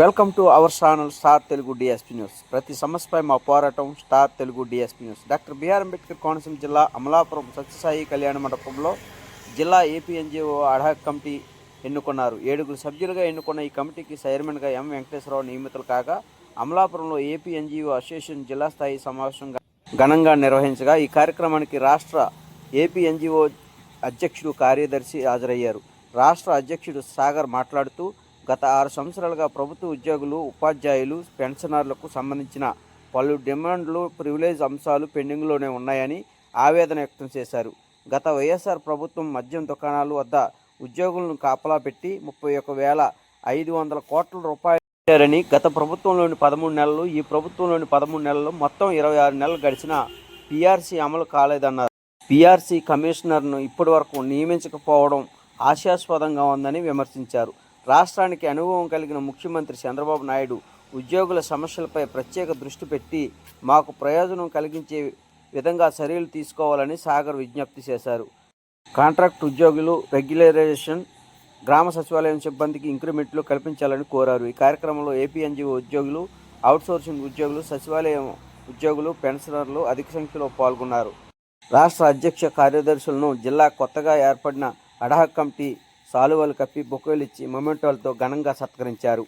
Welcome to our channel star Telugu DSP news. ప్రతి సమస్యపై మా పోరాటం star Telugu DSP news. Doctor BR Ambedkar Konaseema జిల్లా అమలాపురం సత్యసాయి కళ్యాణ మండపంలో జిల్లా ఏపీఎన్జిఓ అడాక్ కమిటీ ఎన్నుకున్నారు. ఏడుగురు సభ్యులుగా ఎన్నుకున్న ఈ కమిటీకి చైర్మన్గా ఎం వెంకటేశ్వరరావు నియమితులు కాగా అమలాపురంలో ఏపీఎన్జిఓ అసోసియేషన్ జిల్లా స్థాయి సమావేశం ఘనంగా నిర్వహించగా ఈ కార్యక్రమానికి రాష్ట్ర ఏపీఎన్జిఓ అధ్యక్షుడు కార్యదర్శి హాజరయ్యారు. రాష్ట్ర అధ్యక్షుడు సాగర్ మాట్లాడుతూ గత ఆరు సంవత్సరాలుగా ప్రభుత్వ ఉద్యోగులు ఉపాధ్యాయులు పెన్షనర్లకు సంబంధించిన పలు డిమాండ్లు ప్రివిలేజ్ అంశాలు పెండింగ్లోనే ఉన్నాయని ఆవేదన వ్యక్తం చేశారు. గత వైఎస్ఆర్ ప్రభుత్వం మద్యం దుకాణాల వద్ద ఉద్యోగులను కాపలా పెట్టి ముప్పై ఒక వేల ఐదు వందల కోట్ల రూపాయలు ఇచ్చారని గత ప్రభుత్వంలోని పదమూడు నెలలు ఈ ప్రభుత్వంలోని పదమూడు నెలలు మొత్తం ఇరవై ఆరు నెలలు గడిచిన పీఆర్సీ అమలు కాలేదన్నారు. పీఆర్సీ కమిషనర్ను ఇప్పటివరకు నియమించకపోవడం ఆశాస్పదంగా ఉందని విమర్శించారు. రాష్ట్రానికి అనుభవం కలిగిన ముఖ్యమంత్రి చంద్రబాబు నాయుడు ఉద్యోగుల సమస్యలపై ప్రత్యేక దృష్టి పెట్టి మాకు ప్రయోజనం కలిగించే విధంగా చర్యలు తీసుకోవాలని సాగర్ విజ్ఞప్తి చేశారు. కాంట్రాక్ట్ ఉద్యోగులు రెగ్యులరైజేషన్ గ్రామ సచివాలయం సిబ్బందికి ఇంక్రిమెంట్లు కల్పించాలని కోరారు. ఈ కార్యక్రమంలో ఏపీఎన్జీఓ ఉద్యోగులు అవుట్సోర్సింగ్ ఉద్యోగులు సచివాలయం ఉద్యోగులు పెన్షనర్లు అధిక సంఖ్యలో పాల్గొన్నారు. రాష్ట్ర అధ్యక్ష కార్యదర్శులను జిల్లా కొత్తగా ఏర్పడిన అడాహక్ కమిటీ సాలువలు కప్పి బొకేలు ఇచ్చి మొమెంటోలతో ఘనంగా సత్కరించారు.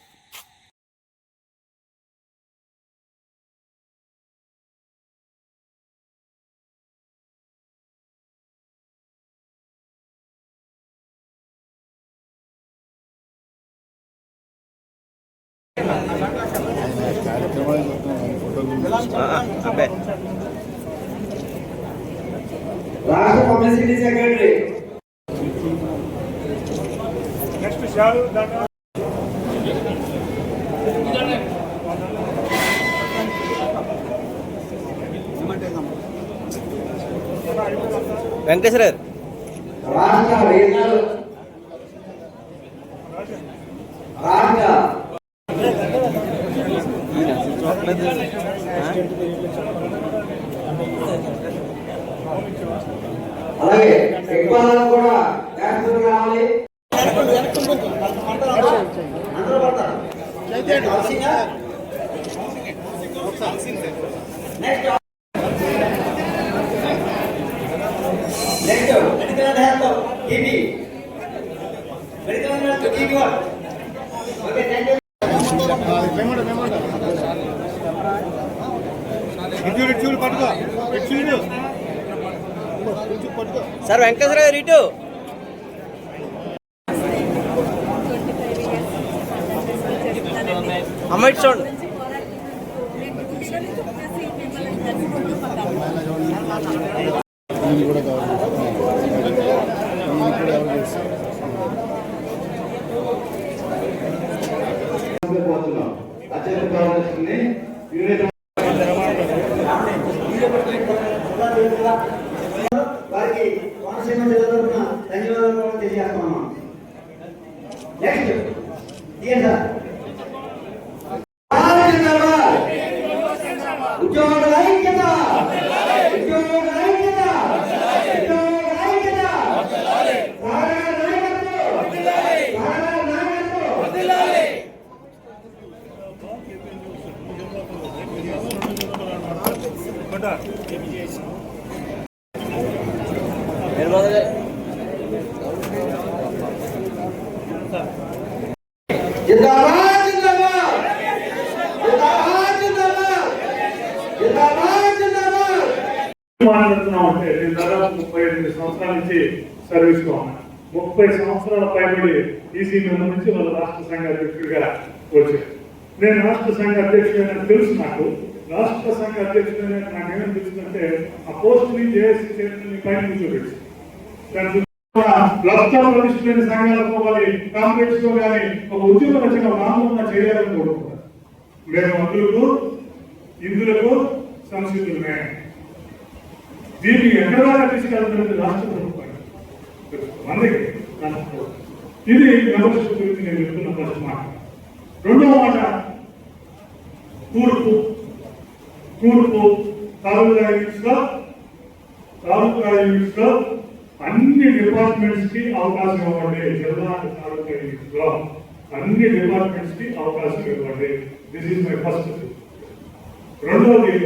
రాష్ట్ర పబ్లిసిటీ సెక్రటరీ వెంకటేశ్వర రాష్ట్ర రీజనల్ రాష్ట్ర అలాగే ఎక్కువ కూడా ట్యాక్సులు రావాలి అందరూ పడతారు కలిసిగా? Next next okay thank you sir Venkateswara గారు ఇటు. అమ్మ ఇటు చూడండి. పోతున్నాం అత్యంత కావాల్సింది యూనిట్ వారికి కోనసీమ జిల్లా తరఫున ధన్యవాదాలు కూడా తెలియజేస్తున్నాం నెక్స్ట్ ఇదే సార్ ఉద్యోగుల ఐక్యత ఉద్యోగుల ఐక్యత ఉద్యోగుల ఐక్యత సారా నాయకత్వం సారా నాయకత్వం జిందాబాద్ జిందాబాద్ జిందాబాద్ జిందాబాద్ జిందాబాద్ జిందాబాద్ మాట్లాడుతున్నాం అంటే నేను దాదాపు ముప్పై ఎనిమిది సంవత్సరాల నుంచి సర్వీస్లో ఉన్నాను ముప్పై సంవత్సరాల పైబడి ఈసీ మెంబర్ నుంచి వాళ్ళ రాష్ట్ర సంఘ అధ్యక్షుడిగా వచ్చారు నేను రాష్ట్ర సంఘ అధ్యక్షుడైన తెలుసు నాకు. రాష్ట్ర సంఘ అధ్యక్షుడైన నాకేమని తెలుస్తుందంటే ఆ పోస్ట్ని ఏఎస్సీ చైర్మన్ పైన కూర్చోబెట్టి. దాని లక్ష ప్రతిష్ఠిత సంఘాలకు మరి కాంగ్రెస్లో కానీ ఒక ఉద్యోగ రచన మామూలుగా చేయాలని కోరుకుంటారు మేము అందులకు ఇందులకు సంస్కృతులమే దీన్ని ఎక్కడ దాకా తీసుకెళ్తున్నది రాష్ట్ర ప్రభుత్వం మందికి ఇది మెంబర్షిప్ గురించి నేను చెప్తున్న ఫస్ట్ మాట. రెండవ మాట తూర్పు. తూర్పు తాలూకా యూనిట్స్ తాలూకా యూనిట్స్లో అన్ని డిపార్ట్మెంట్స్కి అవకాశం ఇవ్వండి జిల్లా తాలూకా యూనిట్స్లో అన్ని డిపార్ట్మెంట్స్కి అవకాశం ఇవ్వండి దిస్ ఇస్ మై ఫస్ట్ రెండవది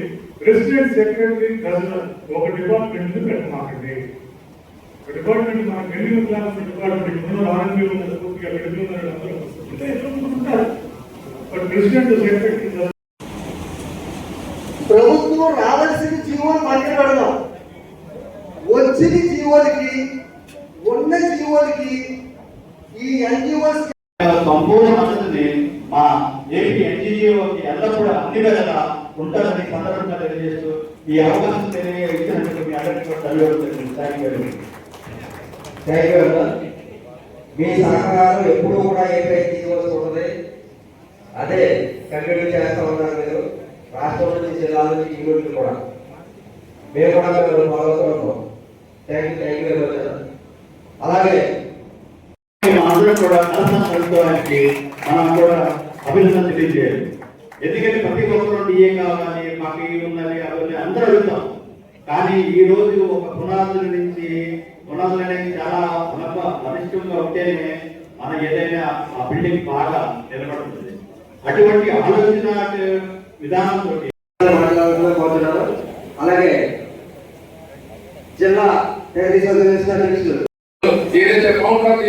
ప్రెసిడెంట్ సెక్రటరీ ట్రెజరర్ ఒక డిపార్ట్మెంట్ని పెట్టమాకండి డిపార్ట్మెంట్ మనకు ఎన్ని క్లాస్ డిపార్ట్మెంట్ ఉన్న ఆర్ఎంపీ ఉన్న పూర్తిగా పెట్టుకున్నారు అందరూ బట్ ప్రెసిడెంట్ సెక్రటరీ ప్రభుత్వం రావాల్సిన జీవోలు పక్కన పెడదాం. వచ్చిన జీవోలకి ఉన్న జీవోలకి ఈ ఎన్జిఓస్ సంపూర్ణ మా ఏపీ ఎన్జిఓకి ఎల్లప్పుడూ అన్ని వేళలా ఉంటారని సందర్భంగా తెలియజేస్తూ ఈ అవకాశం తెలియ మీ అందరికీ కూడా ధన్యవాదాలు థ్యాంక్ యూ థ్యాంక్ యూ మీ సహకారం ఎప్పుడు కూడా ఏపీ తీయవలసి ఉంటుంది? అదే కంటిన్యూ చేస్తా ఉన్నారు మీరు. రాష్ట్రం నుంచి జిల్లా నుంచి యూనిట్లు కూడా. మేము కూడా మీరు ఫాలో అవుతాం thank you thank you very much అన్న. అలాగే మనందరం కూడా కలసం మనం కూడా అభినందన తెలియజేయాలి. ఎందుకంటే ప్రతి ఒక్కరు డిఏ కావాలి? మాకు ఉందని అవన్నీ అందరూ అడుగుతాం. కానీ ఈ రోజు ఒక పునాదుల నుంచి పునాదులు అనేది చాలా బలిష్టంగా ఉంటేనే మన ఏదైనా ఆ బిల్డింగ్ బాగా నిలబడుతుంది. అటువంటి ఆలోచన విధానంతో అలాగే జిల్లా ఏదైతే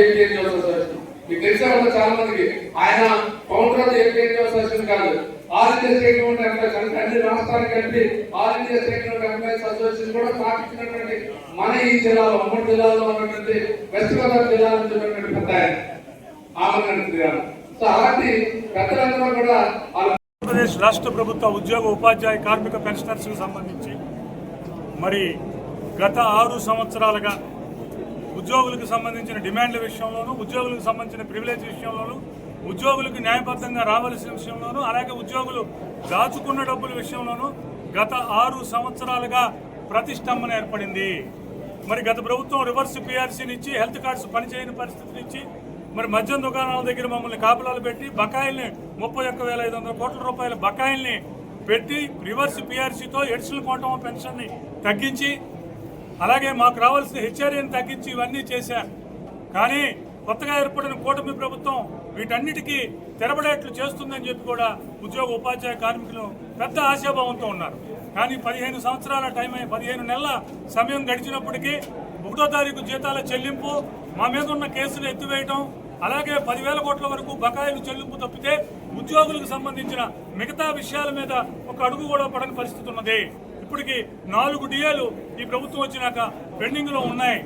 ఏపీఎన్ అసోసియేషన్ మీకు తెలిసే ఉంటుంది చాలా మందికి ఆయన ఆఫ్ ఏపీఎన్ అసోసియేషన్ కాదు. ఆల్ ఇండియా స్టేట్ నుండి ఎంప్లాయీస్ అంటే అన్ని రాష్ట్రాలకు కలిపి ఆల్ ఇండియా స్టేట్ నుండి ఎంప్లాయీస్ అసోసియేషన్ కూడా స్థాపించినటువంటి మన ఈ జిల్లాలో ఉమ్మడి జిల్లాలో ఉన్నటువంటి వెస్ట్ గోదావరి జిల్లా నుంచి ఉన్నటువంటి పెద్ద ఆయన ఆమరణ సో అలాంటి పెద్దలందరూ కూడా ఆంధ్రప్రదేశ్ రాష్ట్ర ప్రభుత్వ ఉద్యోగ ఉపాధ్యాయ కార్మిక పెన్షనర్స్కి సంబంధించి మరి గత ఆరు సంవత్సరాలుగా ఉద్యోగులకు సంబంధించిన డిమాండ్ల విషయంలోనూ ఉద్యోగులకు సంబంధించిన ప్రివిలేజ్ విషయంలోనూ ఉద్యోగులకు న్యాయబద్ధంగా రావాల్సిన విషయంలోనూ అలాగే ఉద్యోగులు దాచుకున్న డబ్బుల విషయంలోనూ గత ఆరు సంవత్సరాలుగా ప్రతిష్టంభన ఏర్పడింది. మరి గత ప్రభుత్వం రివర్స్ పిఆర్సీని ఇచ్చి హెల్త్ కార్డ్స్ పనిచేయని పరిస్థితిని ఇచ్చి మరి మద్యం దుకాణాల దగ్గర మమ్మల్ని కాపులాలు పెట్టి బకాయిల్ని ముప్పై ఒక్క వేల ఐదు వందల కోట్ల రూపాయల బకాయిల్ని పెట్టి రివర్స్ పిఆర్సీతో ఎడిషనల్ కోటమ పెన్షన్ని తగ్గించి అలాగే మాకు రావాల్సిన హెచ్ఆర్ఏని తగ్గించి ఇవన్నీ చేశారు కానీ కొత్తగా ఏర్పడిన కూటమి ప్రభుత్వం వీటన్నిటికీ తెరబడేట్లు చేస్తుందని చెప్పి కూడా ఉద్యోగ ఉపాధ్యాయ కార్మికులు పెద్ద ఆశాభావంతో ఉన్నారు. కానీ పదిహేను సంవత్సరాల టైం అయి పదిహేను నెలల సమయం గడిచినప్పటికీ ఒకటో తారీఖు జీతాల చెల్లింపు మా మీద ఉన్న కేసులు ఎత్తివేయటం అలాగే పదివేల కోట్ల వరకు బకాయిలు చెల్లింపు తప్పితే ఉద్యోగులకు సంబంధించిన మిగతా విషయాల మీద ఒక అడుగు కూడా పడని పరిస్థితి ఉన్నది. ఇప్పటికి నాలుగు డిఏలు ఈ ప్రభుత్వం వచ్చినాక పెండింగ్లో ఉన్నాయి.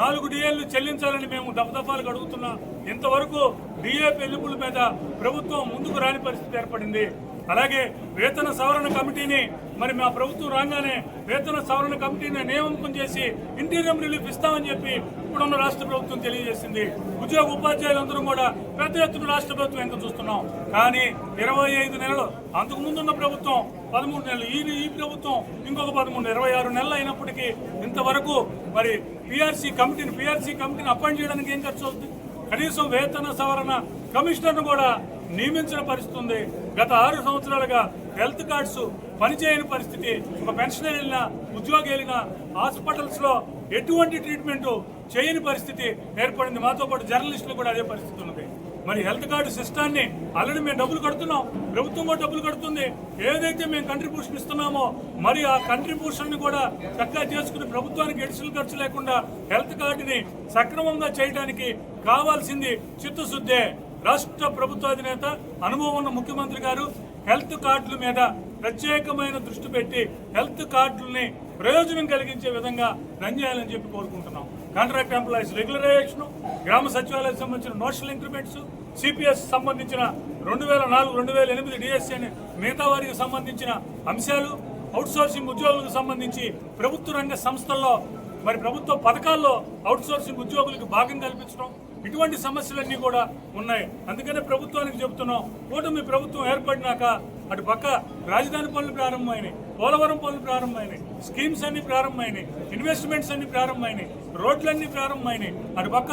నాలుగు డిఏలు చెల్లించాలని మేము దఫదఫాలకు అడుగుతున్నా ఇంతవరకు డిఏ పెళ్ళిపుల మీద ప్రభుత్వం ముందుకు రాని పరిస్థితి ఏర్పడింది. అలాగే వేతన సవరణ కమిటీని మరి మా ప్రభుత్వం రాగానే వేతన సవరణ కమిటీని నియామకం చేసి ఇంటీరియం రిలీఫ్ ఇస్తామని చెప్పి ఇప్పుడున్న రాష్ట్ర ప్రభుత్వం తెలియజేసింది. ఉద్యోగ ఉపాధ్యాయులందరూ కూడా పెద్ద ఎత్తున రాష్ట్ర ప్రభుత్వం ఎంత చూస్తున్నాం. కానీ ఇరవై ఐదు నెలలు అంతకు ముందున్న ప్రభుత్వం పదమూడు నెలలు. ఈ ఈ ప్రభుత్వం ఇంకొక పదమూడు ఇరవై ఆరు నెలలు అయినప్పటికీ ఇంతవరకు మరి పిఆర్సీ కమిటీని పిఆర్సీ కమిటీని అపాయింట్ చేయడానికి ఏం ఖర్చు అవుతుంది? కనీసం వేతన సవరణ కమిషనర్ను కూడా నియమించిన పరిస్థితి ఉంది గత ఆరు సంవత్సరాలుగా హెల్త్ కార్డ్స్ పనిచేయని పరిస్థితి. ఒక పెన్షనర్ వెళ్ళినా ఉద్యోగి వెళ్ళినా హాస్పిటల్స్లో ఎటువంటి ట్రీట్మెంటు చేయని పరిస్థితి ఏర్పడింది. మాతో పాటు జర్నలిస్టులు కూడా అదే పరిస్థితి ఉన్నది. మరి హెల్త్ కార్డు సిస్టాన్ని ఆల్రెడీ మేము డబ్బులు కడుతున్నాం. ప్రభుత్వం కూడా డబ్బులు కడుతుంది. ఏదైతే మేము కంట్రిబ్యూషన్ ఇస్తున్నామో మరి ఆ కంట్రిబ్యూషన్ కూడా చక్కగా చేసుకుని ప్రభుత్వానికి ఎడిషనల్ ఖర్చు లేకుండా హెల్త్ కార్డుని సక్రమంగా చేయడానికి కావాల్సింది చిత్తశుద్ధే. రాష్ట్ర ప్రభుత్వ అధినేత అనుభవం ఉన్న ముఖ్యమంత్రి గారు హెల్త్ కార్డుల మీద ప్రత్యేకమైన దృష్టి పెట్టి హెల్త్ కార్డుల్ని ప్రయోజనం కలిగించే విధంగా రన్ చేయాలని చెప్పి కోరుకుంటున్నాం. కాంట్రాక్ట్ ఎంప్లాయీస్ రెగ్యులరైజేషను గ్రామ సచివాలయం సంబంధించిన నోషల్ ఇంక్రిమెంట్స్ సిపిఎస్ సంబంధించిన రెండు వేల నాలుగు రెండు వేల ఎనిమిది డిఎస్సీ అని మిగతా వారికి సంబంధించిన అంశాలు అవుట్సోర్సింగ్ ఉద్యోగులకు సంబంధించి ప్రభుత్వ రంగ సంస్థల్లో మరి ప్రభుత్వ పథకాల్లో అవుట్సోర్సింగ్ ఉద్యోగులకు భాగం కల్పించడం ఇటువంటి సమస్యలన్నీ కూడా ఉన్నాయి. అందుకనే ప్రభుత్వానికి చెబుతున్నాం కూటమి ప్రభుత్వం ఏర్పడినాక అటు పక్క రాజధాని పనులు ప్రారంభమైనాయి పోలవరం పనులు ప్రారంభమైనాయి స్కీమ్స్ అన్ని ప్రారంభమైనాయి ఇన్వెస్ట్మెంట్స్ అన్ని ప్రారంభమైనాయి రోడ్లన్నీ ప్రారంభమైనాయి. అటు పక్క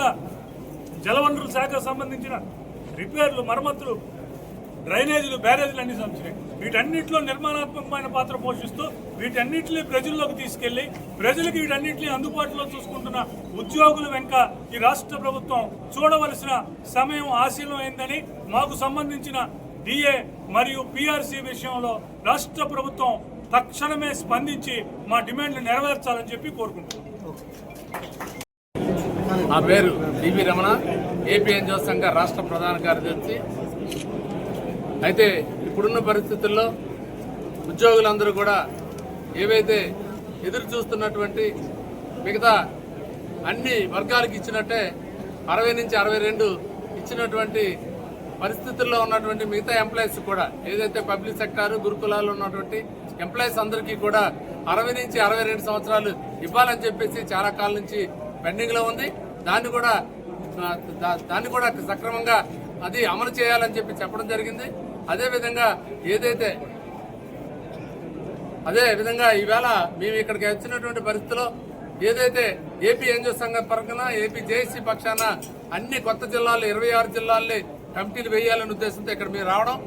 జలవనరుల శాఖకు సంబంధించిన రిపేర్లు మరమ్మతులు డ్రైనేజీలు బ్యారేజీలు అన్ని సంచినాయి వీటన్నిటిలో నిర్మాణాత్మకమైన పాత్ర పోషిస్తూ వీటన్నిటిని ప్రజల్లోకి తీసుకెళ్ళి ప్రజలకు వీటన్నిటిని అందుబాటులో చూసుకుంటున్న ఉద్యోగుల వెనుక ఈ రాష్ట్ర ప్రభుత్వం చూడవలసిన సమయం ఆశీలమైందని మాకు సంబంధించిన డిఏ మరియు పిఆర్సీ విషయంలో రాష్ట్ర ప్రభుత్వం తక్షణమే స్పందించి మా డిమాండ్లు నెరవేర్చాలని చెప్పి కోరుకుంటున్నాం. నా పేరు డివి రమణ. ఏపీ ఎన్జిఓ సంఘ రాష్ట్ర ప్రధాన కార్యదర్శి. అయితే ఇప్పుడున్న పరిస్థితుల్లో ఉద్యోగులందరూ కూడా ఏవైతే ఎదురు చూస్తున్నటువంటి మిగతా అన్ని వర్గాలకు ఇచ్చినట్టే అరవై నుంచి అరవై రెండు ఇచ్చినటువంటి పరిస్థితుల్లో ఉన్నటువంటి మిగతా ఎంప్లాయీస్ కూడా ఏదైతే పబ్లిక్ సెక్టార్ గురుకులాలు ఉన్నటువంటి ఎంప్లాయీస్ అందరికీ కూడా అరవై నుంచి అరవై రెండు సంవత్సరాలు ఇవ్వాలని చెప్పేసి చాలా కాలం నుంచి పెండింగ్లో ఉంది. దాన్ని కూడా దాన్ని కూడా సక్రమంగా అది అమలు చేయాలని చెప్పి చెప్పడం జరిగింది. అదే విధంగా ఏదైతే అదే విధంగా ఈవేళ మేము ఇక్కడికి వచ్చినటువంటి పరిస్థితిలో ఏదైతే ఏపీ ఎన్జిఓ సంఘం పరంగా ఏపీ జేఏసీ పక్షాన అన్ని కొత్త జిల్లాలు ఇరవై ఆరు జిల్లాల్ని కమిటీలు వేయాలనే ఉద్దేశంతో ఇక్కడ మీరు రావడం.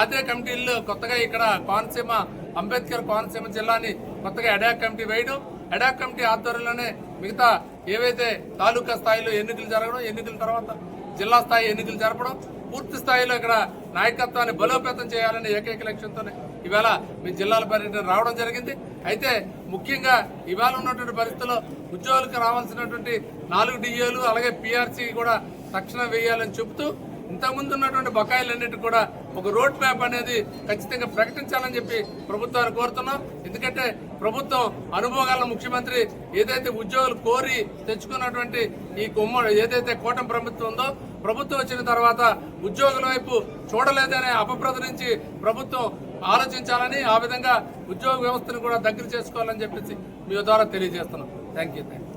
అదే కమిటీల్లో కొత్తగా ఇక్కడ కోనసీమ అంబేద్కర్ కోనసీమ జిల్లాని కొత్తగా ఎడాక్ కమిటీ వేయడం. ఎడాక్ కమిటీ ఆధ్వర్యంలోనే మిగతా ఏవైతే తాలూకా స్థాయిలో ఎన్నికలు జరగడం ఎన్నికల తర్వాత జిల్లా స్థాయి ఎన్నికలు జరపడం పూర్తి స్థాయిలో ఇక్కడ నాయకత్వాన్ని బలోపేతం చేయాలనే ఏకైక లక్ష్యంతోనే ఇవాళ మీ జిల్లాల పర్యటన రావడం జరిగింది. అయితే ముఖ్యంగా ఇవాళ ఉన్నటువంటి పరిస్థితుల్లో ఉద్యోగులకు రావాల్సినటువంటి నాలుగు డిఏలు అలాగే పిఆర్సీ కూడా తక్షణం వేయాలని చెబుతూ ఇంతకుముందు ఉన్నటువంటి బకాయిలన్నిటి కూడా ఒక రోడ్ మ్యాప్ అనేది ఖచ్చితంగా ప్రకటించాలని చెప్పి ప్రభుత్వాన్ని కోరుతున్నాం. ఎందుకంటే ప్రభుత్వం అనుభవగల ముఖ్యమంత్రి ఏదైతే ఉద్యోగులు కోరి తెచ్చుకున్నటువంటి ఈ కొమ్మ ఏదైతే కూటమి ప్రభుత్వం ఉందో ప్రభుత్వం వచ్చిన తర్వాత ఉద్యోగుల వైపు చూడలేదనే అపప్రద నుంచి ప్రభుత్వం ఆలోచించాలని ఆ విధంగా ఉద్యోగ వ్యవస్థను కూడా దగ్గర చేసుకోవాలని చెప్పేసి మీ ద్వారా తెలియజేస్తున్నాం. థ్యాంక్ యూ థ్యాంక్ యూ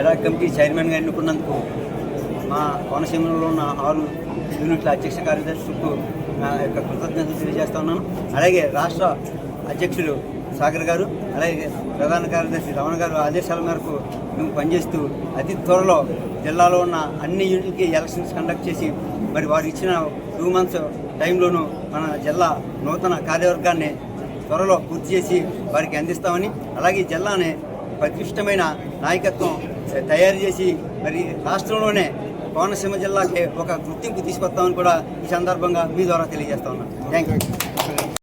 ఎడా కమిటీ చైర్మన్గా ఎన్నుకున్నందుకు మా కోనసీమలో ఉన్న ఆరు యూనిట్ల అధ్యక్ష కార్యదర్శులకు నా యొక్క కృతజ్ఞతలు తెలియజేస్తా ఉన్నాను. అలాగే రాష్ట్ర అధ్యక్షులు సాగర్ గారు అలాగే ప్రధాన కార్యదర్శి రమణ గారు ఆదేశాల మేరకు మేము పనిచేస్తూ అతి త్వరలో జిల్లాలో ఉన్న అన్ని యూనిట్లకి ఎలక్షన్స్ కండక్ట్ చేసి మరి వారు ఇచ్చిన టూ మంత్స్ టైంలోనూ మన జిల్లా నూతన కార్యవర్గాన్ని త్వరలో పూర్తి చేసి వారికి అందిస్తామని అలాగే ఈ జిల్లాని ప్రతిష్టమైన నాయకత్వం తయారు చేసి మరి రాష్ట్రంలోనే కోనసీమ జిల్లాకి ఒక గుర్తింపు తీసుకొస్తామని కూడా ఈ సందర్భంగా మీ ద్వారా తెలియజేస్తా ఉన్నాను థ్యాంక్ యూ